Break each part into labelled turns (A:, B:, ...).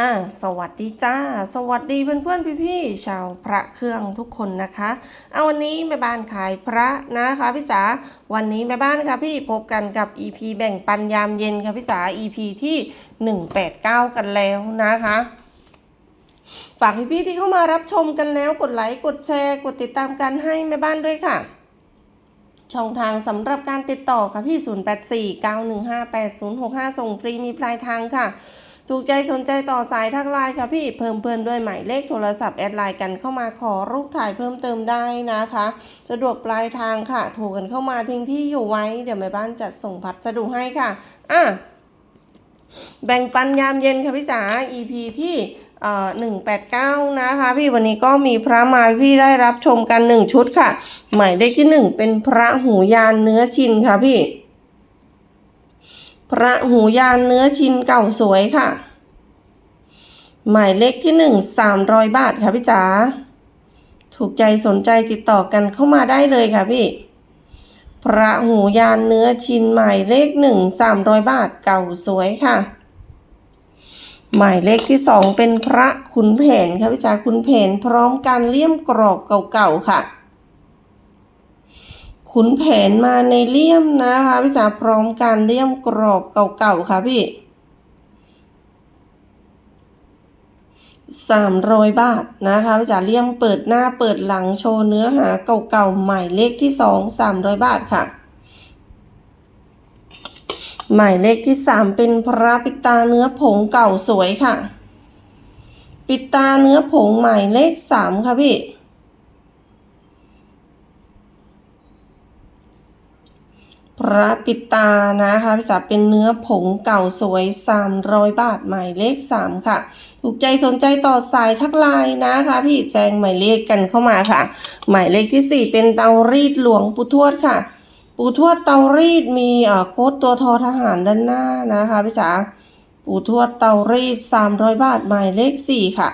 A: อ่าสวัสดีจ้า สวัสดีเพื่อนเพื่อนพี่พี่ๆชาวพระเครื่องทุกคนนะคะ เอาวันนี้แม่บ้านขายพระนะคะพี่จ๋า วันนี้แม่บ้านค่ะพี่พบกันกับ EP แบ่งปันยามเย็นค่ะพี่จ๋า EP ที่ 189 กันแล้วนะคะฝากพี่ๆที่เข้ามารับชมกันแล้วกดไลค์กดแชร์ กดติดตามกันให้แม่บ้านด้วยค่ะช่องทางสำหรับการติดต่อค่ะพี่ 0849158065 ส่งฟรีมีปลายทางค่ะ ถูกใจสนใจต่อสายทักไลน์ค่ะพี่เพิ่มเพื่อนด้วยหมายเลขโทรศัพท์แอดไลน์กันเข้ามาขอรูปถ่ายเพิ่มเติมได้นะคะ สะดวกปลายทางค่ะ โทรกันเข้ามาทิ้งที่อยู่ไว้ เดี๋ยวแม่บ้านจัดส่งพัสดุให้ค่ะอะแบ่งปันยามเย็นค่ะพี่จ๋า EP ที่เอ่อ189นะคะพี่วันนี้ก็มีพระมาให้พี่ได้รับชมกัน1ชุดค่ะ หมายเลขที่1เป็นพระหูยานเนื้อชินค่ะพี่ พระหูยานเนื้อชินเก่าสวยค่ะ หมายเลขที่ 1 300 บาทค่ะพี่จ๋าถูกใจสนใจติดต่อกันเข้ามาได้เลยค่ะพี่ พระหูยานเนื้อชิ้นหมายเลขหนึ่งสามร้อยบาทเก่าสวยค่ะ หมายเลขที่สองเป็นพระขุนแผนค่ะพี่จ๋าขุนแผนพร้อมการเลี่ยมกรอบเก่าๆค่ะ ขุนแผนมาในเลี่ยมนะคะพี่จ๋าพร้อมการเลี่ยมกรอบเก่าๆค่ะพี่ สามร้อยบาทนะคะพี่จ๋าเลี่ยมเปิดหน้าเปิดหลังโชว์เนื้อหาเก่าๆหมายเลขที่สองสามร้อยบาทค่ะ หมายเลขที่สามเป็นพระปิตาเนื้อผงเก่าสวยค่ะ ปิตาเนื้อผงหมายเลขสามค่ะพี่ พระปิตานะคะพี่จ๋าเป็นเนื้อผงเก่าสวย 300 บาทหมายเลข 3 ค่ะ ถูกใจสนใจต่อสายทักไลน์นะคะ พี่แจ้งหมายเลขกันเข้ามาค่ะ หมายเลขที่ 4 เป็นเตารีดหลวงปู่ทวดค่ะ ปู่ทวดเตารีดมีเอ่อโค้ดตัวทอทหารด้านหน้านะคะพี่จ๋าปู่ทวดเตารีด 300 บาทหมายเลข 4 ค่ะ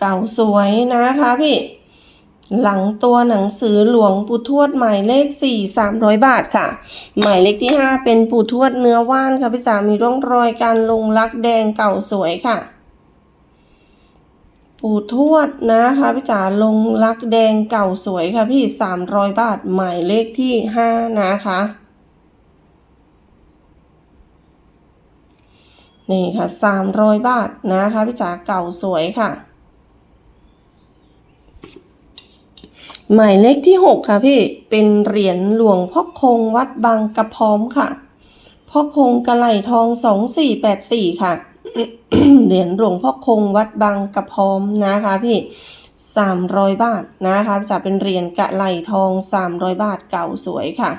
A: เก่าสวยนะคะพี่ หลังตัวหนังสือหลวงปู่ทวดหมายเลข 4 300 บาทค่ะ หมายเลขที่ 5 เป็นปู่ทวดเนื้อว่านค่ะพี่จ๋ามีร่องรอยการลงลักแดงเก่าสวยค่ะ ปู่ทวดนะคะพี่จ๋าลงลักแดงเก่าสวยค่ะพี่ 300 บาท หมายเลขที่ 5 นะคะนี่ค่ะ 300 บาทนะคะพี่จ๋าเก่าสวยค่ะ หมายเลขที่ 6 ค่ะพี่ เป็นเหรียญหลวงพ่อคงวัดบางกระพร้อมค่ะ พ่อคงกระไหลทอง2484ค่ะ เหรียญหลวงพ่อคงวัดบางกระพร้อมนะคะพี่300บาทนะคะจะเป็นเหรียญกระไหลทอง300บาทเก่าสวยค่ะ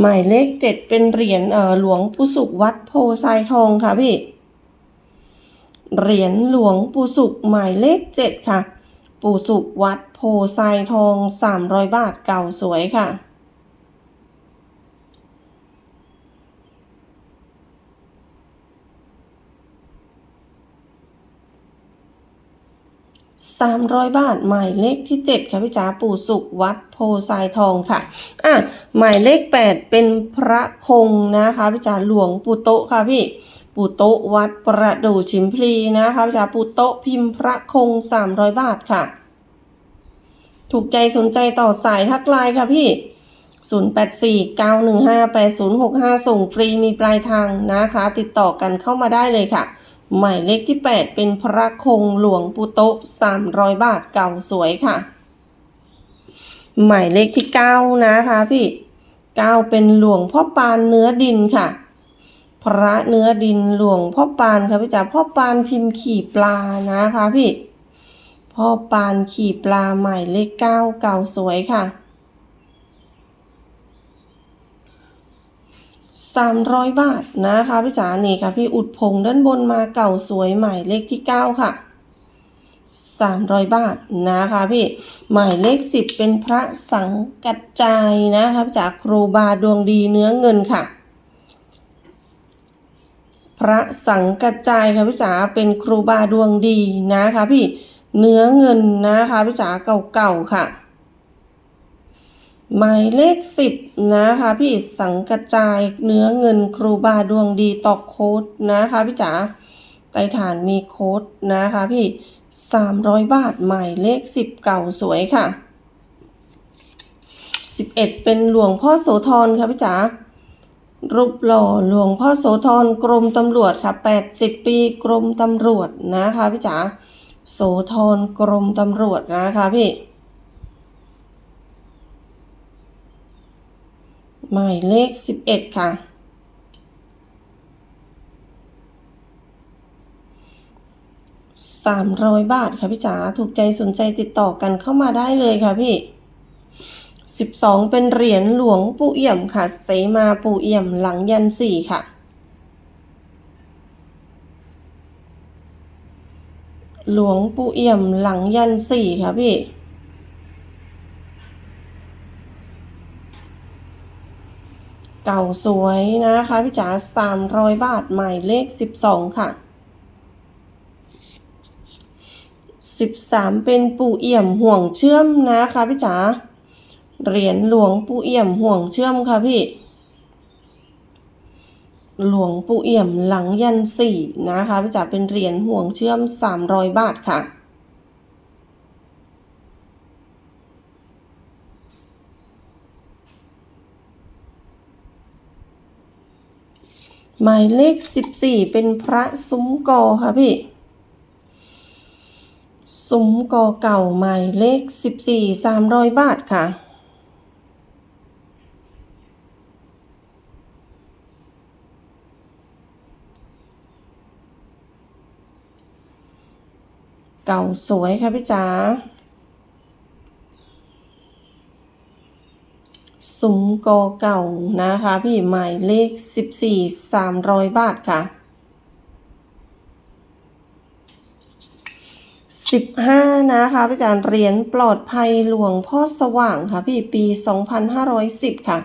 A: หมายเลข7เป็นเหรียญเอ่อหลวงปู่สุขวัดโพไซทองค่ะพี่ เหรียญหลวงปู่สุขหมายเลข7ค่ะ ปู่สุขวัดโพไซทอง 300 บาทเก่าสวยค่ะ300บาท หมายเลขที่7ค่ะพี่จ๋าปู่สุขวัดโพไซทองค่ะ อะ หมายเลข8เป็นพระคงนะคะพี่จ๋าหลวงปู่โตค่ะพี่ ปูโตะวัดประดู่ชิมพลีนะคะจ๋าปู่โตะพิมพ์พระคง 300 บาทค่ะ ถูกใจสนใจต่อสายทักไลน์ค่ะพี่ 0849158065 ส่งฟรีมีปลายทางนะคะ ติดต่อกันเข้ามาได้เลยค่ะ หมายเลขที่ 8 เป็นพระคงหลวงปูโตะ300 บาทเก่าสวยค่ะ หมายเลขที่ 9 นะคะพี่ 9 เป็นหลวงพ่อปานเนื้อดินค่ะ พระเนื้อดินหลวงพ่อปานค่ะพี่จ๋าพ่อปานพิมพ์ขี่ปลานะคะพี่ พ่อปานขี่ปลาใหมายเลข9เก่าสวยค่ะ300บาทนะคะพี่จ๋านี่ค่ะพี่อุดพงด้านบนมาเก่าสวยใหมายเลขที่9ค่ะ300บาทนะคะพี่หมายเลข10เป็นพระสังกัจจายนะคะพี่จ๋าครูบาดวงดีเนื้อเงินค่ะ พระสังกัจจายค่ะพี่จ๋าเป็นครูบาดวงดีนะคะพี่เนื้อเงินนะคะพี่จ๋าเก่าๆค่ะ หมายเลข10นะคะพี่สังกระจายเนื้อเงินครูบาดวงดีตอกโค้ดนะคะพี่จ๋าใต้ฐานมีโค้ดนะคะพี่300บาทหมายเลข10เก่าสวยค่ะ11เป็นหลวงพ่อโสธรค่ะพี่จ๋า รูปหล่อหลวงพ่อโสธรกรมตำรวจค่ะ 80 ปีกรมตำรวจนะคะพี่จ๋าโสธรกรมตำรวจนะคะพี่หมายเลข 11 ค่ะ 300 บาทค่ะพี่จ๋าถูกใจสนใจติดต่อกันเข้ามาได้เลยค่ะพี่ 12 เป็นเหรียญหลวงปู่เอี่ยมค่ะ เสมาปู่เอี่ยมหลังยันสี่ค่ะ หลวงปู่เอี่ยมหลังยันสี่ค่ะพี่เก่าสวยนะคะพี่จ๋า300บาทหมายเลข12ค่ะ13เป็นปู่เอี่ยมห่วงเชื่อมนะคะพี่จ๋า เหรียญหลวงปู่เอี่ยมห่วงเชื่อมค่ะพี่ หลวงปู่เอี่ยมหลังยันสี่นะคะพี่จ๋าเป็นเหรียญห่วงเชื่อม300บาทค่ะหมายเลข 14 เป็นพระซุ้มกอค่ะพี่ ซุ้มกอเก่าหมายเลข 14 300 บาทค่ะ ก่าสวยค่ะพี่จ๋าซุ้มกอเก่านะคะ พี่หมายเลข 14 300 บาทค่ะ 15 นะคะพี่จารย์เหรียญปลอดภัยหลวงพ่อสว่างค่ะพี่ปี 2510 ค่ะ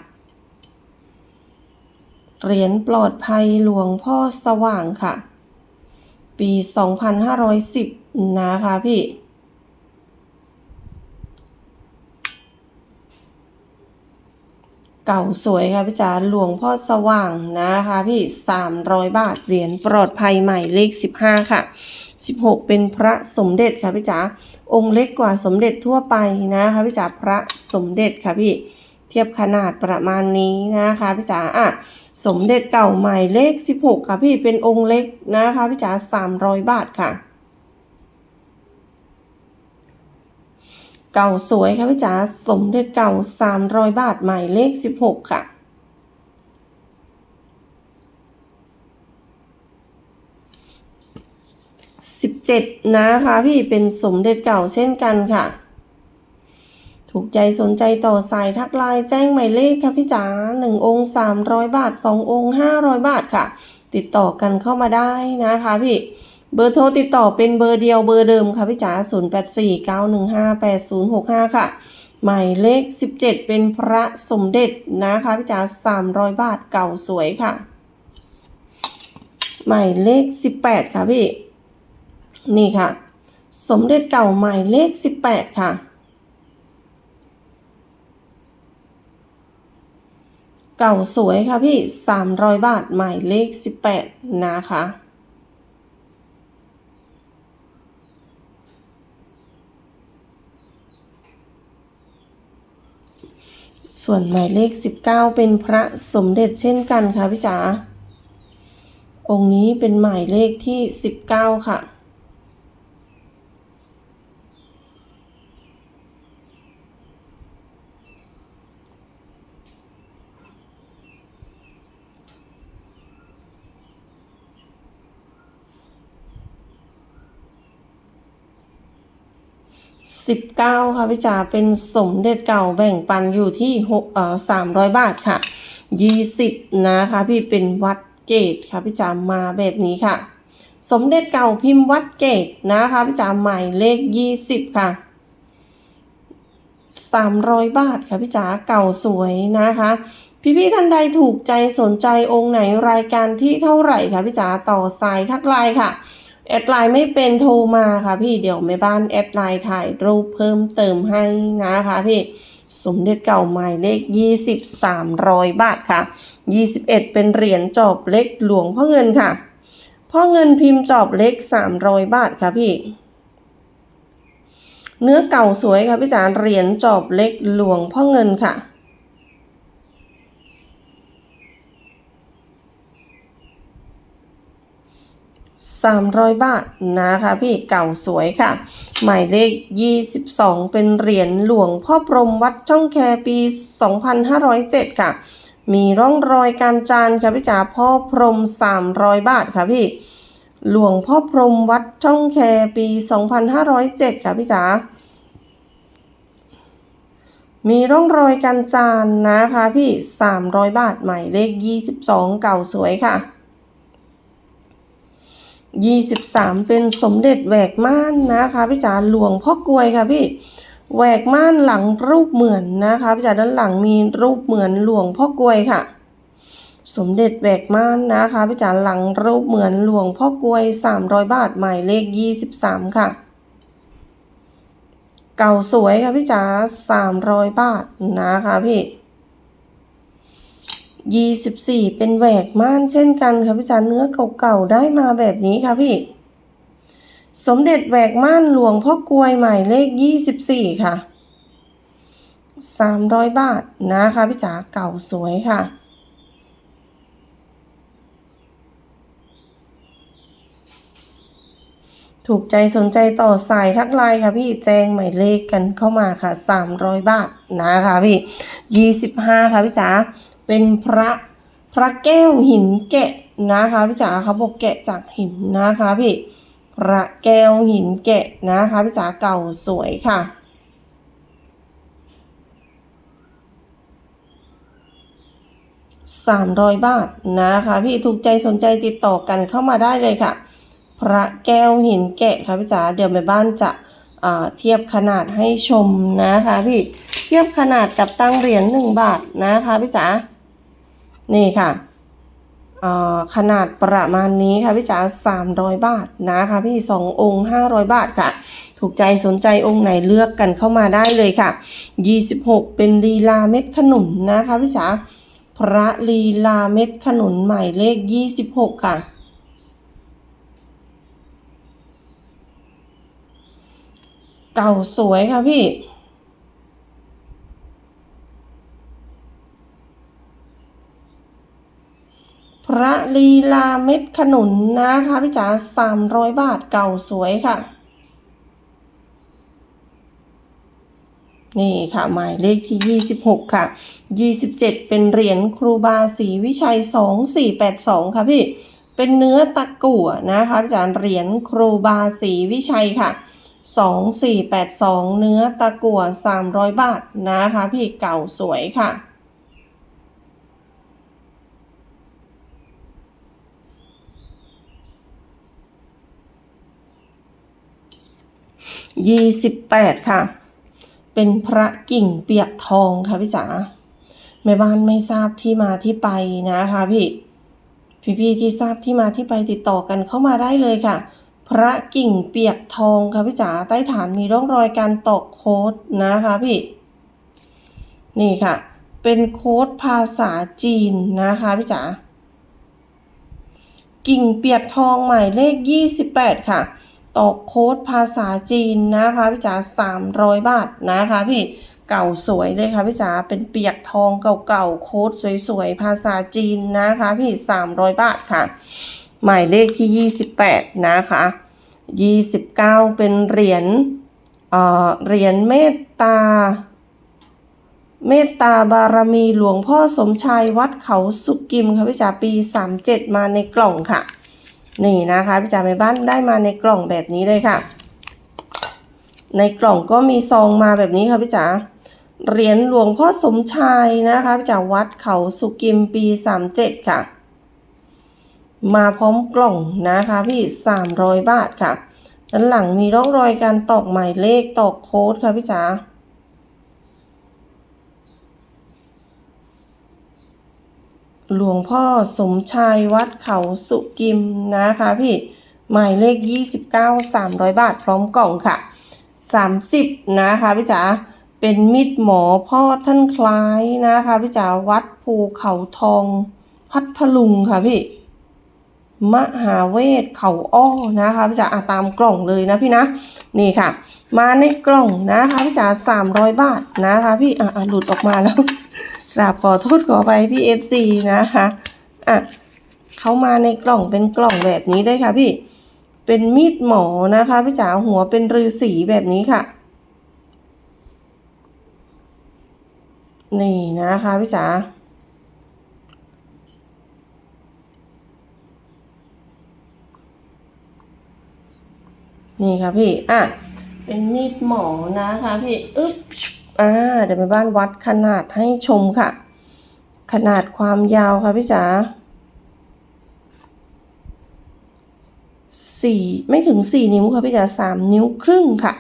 A: เหรียญปลอดภัยหลวงพ่อสว่างค่ะ ปี 2510 นะคะพี่ เก่าสวยค่ะพี่จ๋าหลวงพ่อสว่างนะคะพี่ 300 บาทเหรียญปลอดภัยใหม่เลข 15 ค่ะ 16 เป็นพระสมเด็จค่ะพี่จ๋าองค์เล็กกว่าสมเด็จทั่วไปนะคะพี่จ๋าพระสมเด็จค่ะพี่เทียบขนาดประมาณนี้นะคะพี่จ๋าอะสมเด็จเก่าใหม่เลข 16 ค่ะพี่เป็นองค์เล็กนะคะพี่จ๋า300 บาทค่ะ เก่าสวยค่ะพี่จ๋าสมเด็จเก่า 300 บาทหมายเลข 16 ค่ะ 17 นะคะพี่เป็นสมเด็จเก่าเช่นกันค่ะ ถูกใจสนใจต่อสายทักไลน์แจ้งหมายเลขค่ะพี่จ๋า1องค์ 300 บาท 2 องค์ 500 บาทค่ะ ติดต่อกันเข้ามาได้นะคะพี่ เบอร์โทรติดต่อเป็นเบอร์เดียวเบอร์เดิมค่ะพี่จ๋า0849158065 ค่ะ หมายเลข 17 เป็นพระสมเด็จนะคะพี่จ๋า300 บาทเก่าสวยค่ะ หมายเลข 18 ค่ะพี่ นี่ค่ะ สมเด็จเก่าหมายเลข 18 ค่ะเก่าสวยค่ะพี่ 300 บาทหมายเลข 18 นะคะ ส่วนหมายเลข 19 เป็นพระสมเด็จเช่นกันค่ะพี่จ๋าองค์นี้เป็นหมายเลขที่ 19 ค่ะ 19 ค่ะพี่จ๋าเป็นสมเด็จเก่าแบ่งปันอยู่ที่6เอ่อ300 บาทค่ะ 20 นะคะพี่เป็นวัดเกตค่ะพี่จ๋ามาแบบนี้ค่ะ สมเด็จเก่าพิมพ์วัดเกตนะคะพี่จ๋าหมายเลข 20 ค่ะ 300 บาทค่ะพี่จ๋าเก่าสวยนะคะพี่ๆท่านใดถูกใจสนใจองค์ไหนรายการที่เท่าไหร่คะพี่จ๋าต่อสายทักไลน์ค่ะ แอดไลน์ไม่เป็นโทรมาค่ะพี่เดี๋ยวแม่บ้านแอดไลน์ถ่ายรูปเพิ่มเติมให้นะคะพี่สมเด็จเก่าหมายเลข20 300 บาทค่ะ 21 เป็นเหรียญจอบเล็กหลวงพ่อเงินค่ะพ่อเงินพิมพ์จอบเล็ก 300 บาทค่ะพี่ เนื้อเก่าสวยค่ะพี่จ๋าเหรียญจอบเล็กหลวงพ่อเงินค่ะ 300 บาทนะคะพี่เก่าสวยค่ะ หมายเลข 22 เป็นเหรียญหลวงพ่อพรมวัดช่องแคปี 2507 ค่ะ มีร่องรอยการจานค่ะพี่จ๋าพ่อพรม 300 บาทค่ะพี่ หลวงพ่อพรมวัดช่องแคปี 2507 ค่ะพี่จ๋ามีร่องรอยการจานนะคะพี่ 300 บาทหมายเลข 22 เก่าสวยค่ะ 23 เป็นสมเด็จแหวกม่านนะคะพี่จ๋าหลวงพ่อกลวยค่ะพี่แหวกม่านหลังรูปเหมือนนะคะพี่จ๋าด้านหลังมีรูปเหมือนหลวงพ่อกลวยค่ะ สมเด็จแหวกม่านนะคะพี่จ๋าหลังรูปเหมือนหลวงพ่อกลวย 300 บาทหมายเลข 23 ค่ะ เก่าสวยค่ะพี่จ๋า300 บาทนะคะพี่ 24 เป็นแหวกม่านเช่นกันค่ะพี่จ๋าเนื้อเก่าๆได้มาแบบนี้ค่ะพี่ สมเด็จแหวกม่านหลวงพ่อกลวยหมายเลข 24 ค่ะ 300 บาทนะคะพี่จ๋าเก่าสวยค่ะถูกใจสนใจต่อสายทักไลน์ค่ะพี่แจ้งหมายเลขกันเข้ามาค่ะ 300 บาทนะคะพี่ 25 ค่ะพี่จ๋า เป็นพระพระแก้วหินแกะนะคะพี่จ๋าเขาบอกแกะจากหินนะคะพี่พระแก้วหินแกะนะคะพี่จ๋าเก่าสวยค่ะ300บาทนะคะพี่ถูกใจสนใจติดต่อกันเข้ามาได้เลยค่ะ พระแก้วหินแกะค่ะพี่จ๋าเดี๋ยวแม่บ้านจะเทียบขนาดให้ชมนะคะพี่เทียบขนาดกับตั้งเหรียญ1บาทนะคะพี่จ๋า นี่ค่ะอ่าขนาดประมาณนี้ค่ะพี่จ๋า300 บาทนะคะพี่2องค์ 500 บาทค่ะ ถูกใจสนใจองค์ไหนเลือกกันเข้ามาได้เลยค่ะ 26 เป็นลีลาเม็ดขนุนนะคะพี่จ๋าพระลีลาเม็ดขนุนหมายเลข 26 ค่ะ เก่าสวยค่ะพี่ พระลีลาเม็ดขนุนนะคะพี่จ๋า300บาทเก่าสวยค่ะ นี่ค่ะหมายเลขที่ 26 ค่ะ 27 เป็นเหรียญครูบาศรีวิชัย 2482 ค่ะพี่ เป็นเนื้อตะกั่วนะคะอาจารย์เหรียญครูบาศรีวิชัยค่ะ 2482 เนื้อตะกั่ว300 บาทนะคะพี่เก่าสวยค่ะ 28 ค่ะ เป็นพระกิ่งเปียกทองค่ะพี่จ๋าแม่บ้านไม่ทราบที่มาที่ไปนะคะพี่พี่ๆที่ทราบที่มาที่ไปติดต่อกันเข้ามาได้เลยค่ะ พระกิ่งเปียกทองค่ะพี่จ๋าใต้ฐานมีร่องรอยการตอกโค้ดนะคะพี่นี่ค่ะ เป็นโค้ดภาษาจีนนะคะพี่จ๋ากิ่งเปียกทองหมายเลข 28 ค่ะ ตอกโค้ดภาษาจีนนะคะพี่จ๋า300 บาทนะคะพี่เก่าสวยเลยค่ะพี่จ๋าเป็นเปียกทองเก่าๆโค้ดสวยๆภาษาจีนนะคะพี่ 300 บาทค่ะ หมายเลขที่ 28 นะคะ29 เป็นเหรียญเอ่อเหรียญเมตตา เมตตาบารมีหลวงพ่อสมชายวัดเขาสุกิมค่ะพี่จ๋าปี 37 มาในกล่องค่ะ นี่นะคะพี่จ๋าแม่บ้านได้มาในกล่องแบบนี้เลยค่ะ ในกล่องก็มีซองมาแบบนี้ค่ะพี่จ๋าเหรียญหลวงพ่อสมชายนะคะพี่จ๋าวัดเขาสุกิมปี37ค่ะ มาพร้อมกล่องนะคะพี่300บาทค่ะด้านหลังมีร่องรอยการตอกหมายเลขตอกโค้ดค่ะพี่จ๋า หลวงพ่อสมชายวัดเขาสุกิมนะคะพี่ หมายเลข 29 300 บาทพร้อมกล่องค่ะ 30 นะคะพี่จ๋าเป็นมิตรหมอพ่อท่านคล้ายนะคะพี่จ๋าวัดภูเขาทองพัทลุงค่ะพี่ มหาเวทเขาอ้อนะคะพี่จ๋าอะตามกล่องเลยนะพี่นะ นี่ค่ะ มาในกล่องนะคะพี่จ๋าสามร้อยบาทนะคะพี่อะอะหลุดออกมาแล้ว กราบขอโทษขอไปพี่เอฟซีนะคะอะเขามาในกล่องเป็นกล่องแบบนี้เลยค่ะพี่เป็นมีดหมอนะคะพี่จ๋าหัวเป็นฤาษีแบบนี้ค่ะ นี่นะคะพี่จ๋านี่ค่ะพี่ อะ เป็นมีดหมอนะคะพี่ อึ๊บชุบ อ่าเดี๋ยวแม่บ้านวัดขนาดให้ชมค่ะ ขนาดความยาวค่ะพี่จ๋าสี่ไม่ถึงสี่นิ้วค่ะพี่จ๋าสามนิ้วครึ่งค่ะ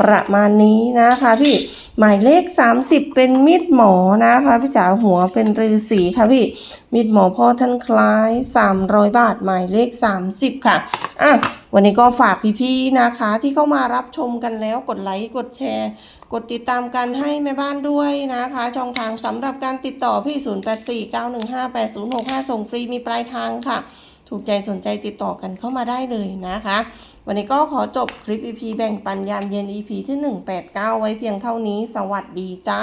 A: ประมาณนี้นะคะพี่หมายเลข 30 เป็นมีดหมอนะคะพี่จ๋าหัวเป็นฤาษีค่ะพี่มีดหมอพ่อท่านคล้าย 300 บาทหมายเลข 30 ค่ะอะวันนี้ก็ฝากพี่ๆนะคะที่เข้ามารับชมกันแล้วกดไลค์กดแชร์ กดติดตามกันให้แม่บ้านด้วยนะคะ ช่องทางสำหรับการติดต่อพี่ 0849158065 ส่งฟรีมีปลายทางค่ะ ถูกใจสนใจติดต่อกันเข้ามาได้เลยนะคะ วันนี้ก็ขอจบคลิป EP แบ่งปันยามเย็น EP ที่ 189 ไว้เพียงเท่านี้ สวัสดีจ้า